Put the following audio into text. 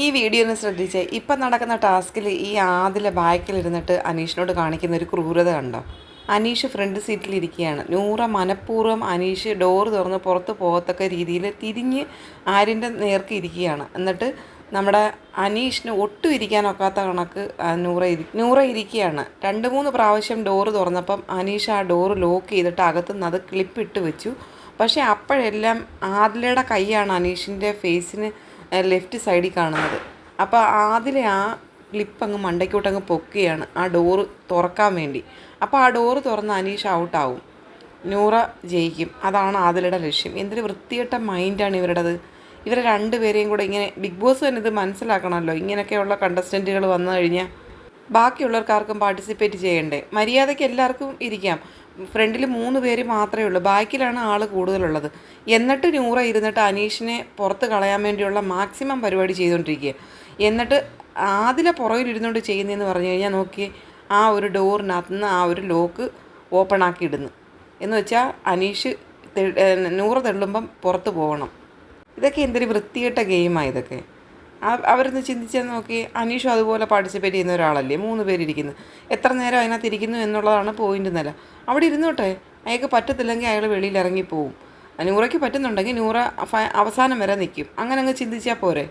ഈ വീഡിയോ ഒന്ന് ശ്രദ്ധിച്ചേ. ഇപ്പം നടക്കുന്ന ടാസ്കിൽ ഈ ആദിലെ ബാക്കിലിരുന്നിട്ട് അനീഷിനോട് കാണിക്കുന്ന ഒരു ക്രൂരത കണ്ടോ? അനീഷ് ഫ്രണ്ട് സീറ്റിൽ ഇരിക്കുകയാണ്. നൂറ മനഃപൂർവം അനീഷ് ഡോറ് തുറന്ന് പുറത്ത് പോകത്തക്ക രീതിയിൽ തിരിഞ്ഞ് ആര്യന്റെ നേർക്ക് ഇരിക്കുകയാണ്. എന്നിട്ട് നമ്മുടെ അനീഷിന് ഒട്ടും ഇരിക്കാനൊക്കാത്ത കണക്ക് നൂറ ഇരി നൂറ ഇരിക്കുകയാണ്. രണ്ട് മൂന്ന് പ്രാവശ്യം ഡോറ് തുറന്നപ്പം അനീഷ് ആ ഡോറ് ലോക്ക് ചെയ്തിട്ട് അകത്തുനിന്ന് അത് ക്ലിപ്പിട്ട് വെച്ചു. പക്ഷേ അപ്പോഴെല്ലാം ആദിലയുടെ കൈയാണ് അനീഷിന്റെ ഫേസിന് ലെഫ്റ്റ് സൈഡിൽ കാണുന്നത്. അപ്പോൾ അതിലെ ആ ക്ലിപ്പ് അങ്ങ് മണ്ടയ്ക്കോട്ടങ്ങ് പൊക്കുകയാണ്. ആ ഡോറ് തുറക്കാൻ വേണ്ടി. അപ്പോൾ ആ ഡോറ് തുറന്ന് അനീഷ് ഔട്ടാവും നൂറ ജയിക്കും. അതാണ് ആദിലയുടെ ലക്ഷ്യം. എന്തൊരു വൃത്തികെട്ട മൈൻഡാണ് ഇവരുടേത്. ഇവരെ രണ്ടുപേരെയും കൂടെ ഇങ്ങനെ ബിഗ് ബോസ് തന്നെ ഇത് മനസ്സിലാക്കണമല്ലോ. ഇങ്ങനെയൊക്കെയുള്ള കണ്ടസ്റ്റന്റുകൾ വന്നു കഴിഞ്ഞാൽ ബാക്കിയുള്ളവർക്കാർക്കും പാർട്ടിസിപ്പേറ്റ് ചെയ്യണ്ടേ? മര്യാദയ്ക്ക് എല്ലാവർക്കും ഇരിക്കാം. ഫ്രണ്ടിൽ മൂന്ന് പേര് മാത്രമേ ഉള്ളൂ. ബാക്കിലാണ് ആൾ കൂടുതലുള്ളത്. എന്നിട്ട് നൂറ ഇരുന്നിട്ട് അനീഷിനെ പുറത്ത് കളയാൻ വേണ്ടിയുള്ള മാക്സിമം പരിപാടി ചെയ്തുകൊണ്ടിരിക്കുക എന്നിട്ട് ആദിലെ പുറകിലിരുന്നുകൊണ്ട് ചെയ്യുന്നതെന്ന് പറഞ്ഞു കഴിഞ്ഞാൽ നോക്കി ആ ഒരു ഡോറിനകത്ത് നിന്ന് ആ ഒരു ലോക്ക് ഓപ്പൺ ആക്കി ഇടുന്നു. എന്ന് വെച്ചാൽ അനീഷ് നൂറ് തെള്ളുമ്പം പുറത്ത് പോകണം. ഇതൊക്കെ എന്തൊരു വൃത്തികെട്ട ഗെയിമാണ് ഇതൊക്കെ. അവരൊന്ന് ചിന്തിച്ചാൽ നോക്കി. അനീഷും അതുപോലെ പാർട്ടിസിപ്പേറ്റ് ചെയ്യുന്ന ഒരാളല്ലേ? മൂന്ന് പേരിരിക്കുന്നു. എത്ര നേരം അതിനകത്ത് ഇരിക്കുന്നു എന്നുള്ളതാണ് പോയിന്റ് നില. അവിടെ ഇരുന്നോട്ടെ. അയാൾക്ക് പറ്റത്തില്ലെങ്കിൽ അയാൾ വെളിയിൽ ഇറങ്ങിപ്പോവും. നൂറയ്ക്ക് പറ്റുന്നുണ്ടെങ്കിൽ നൂറ അവസാനം വരെ നിൽക്കും. അങ്ങനെ അങ്ങ് ചിന്തിച്ചാൽ പോരെ?